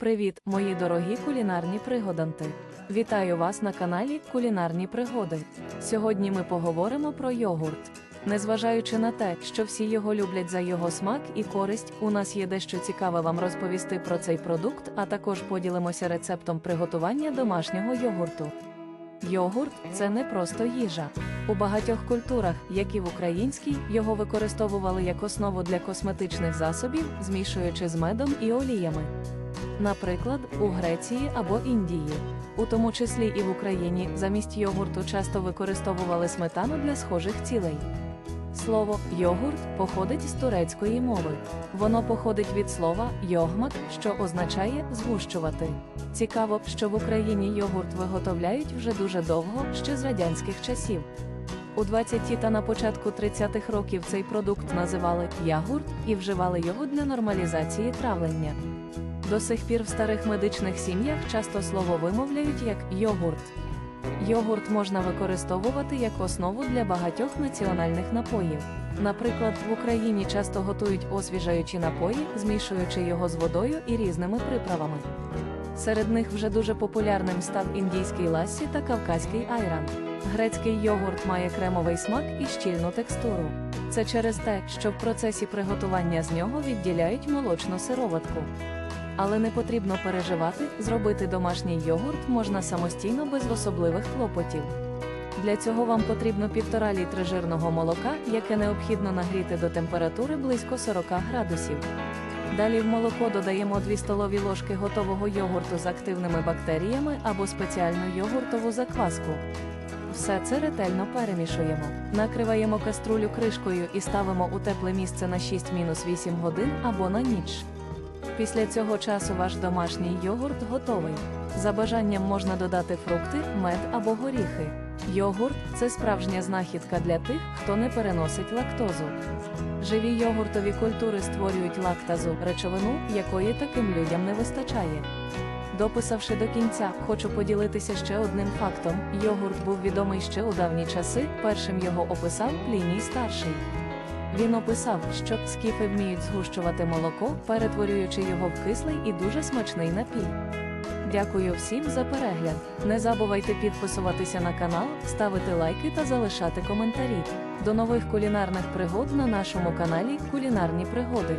Привіт, мої дорогі кулінарні пригоданти! Вітаю вас на каналі Кулінарні Пригоди. Сьогодні ми поговоримо про йогурт. Незважаючи на те, що всі його люблять за його смак і користь, у нас є дещо цікаве вам розповісти про цей продукт, а також поділимося рецептом приготування домашнього йогурту. Йогурт це не просто їжа. У багатьох культурах, як і в українській, його використовували як основу для косметичних засобів, змішуючи з медом і оліями. Наприклад, у Греції або Індії. У тому числі і в Україні замість йогурту часто використовували сметану для схожих цілей. Слово йогурт походить з турецької мови. Воно походить від слова йогмак, що означає згущувати. Цікаво, що в Україні йогурт виготовляють вже дуже довго, ще з радянських часів. У 20-ті та на початку 30-х років цей продукт називали ягурт і вживали його для нормалізації травлення. До сих пір в старих медичних сім'ях часто слово вимовляють як йогурт. Йогурт можна використовувати як основу для багатьох національних напоїв. Наприклад, в Україні часто готують освіжаючі напої, змішуючи його з водою і різними приправами. Серед них вже дуже популярним став індійський лассі та кавказький айран. Грецький йогурт має кремовий смак і щільну текстуру. Це через те, що в процесі приготування з нього відділяють молочну сироватку. Але не потрібно переживати, зробити домашній йогурт можна самостійно без особливих клопотів. Для цього вам потрібно 1,5 літри жирного молока, яке необхідно нагріти до температури близько 40 градусів. Далі в молоко додаємо 2 столові ложки готового йогурту з активними бактеріями або спеціальну йогуртову закваску. Все це ретельно перемішуємо. Накриваємо каструлю кришкою і ставимо у тепле місце на 6-8 годин або на ніч. Після цього часу ваш домашній йогурт готовий. За бажанням можна додати фрукти, мед або горіхи. Йогурт це справжня знахідка для тих, хто не переносить лактозу. Живі йогуртові культури створюють лактазу, речовину, якої таким людям не вистачає. Дописавши до кінця, хочу поділитися ще одним фактом: йогурт був відомий ще у давні часи. Першим його описав Пліній старший. Він описав, що скіфи вміють згущувати молоко, перетворюючи його в кислий і дуже смачний напій. Дякую всім за перегляд. Не забувайте підписуватися на канал, ставити лайки та залишати коментарі. До нових кулінарних пригод на нашому каналі Кулінарні пригоди.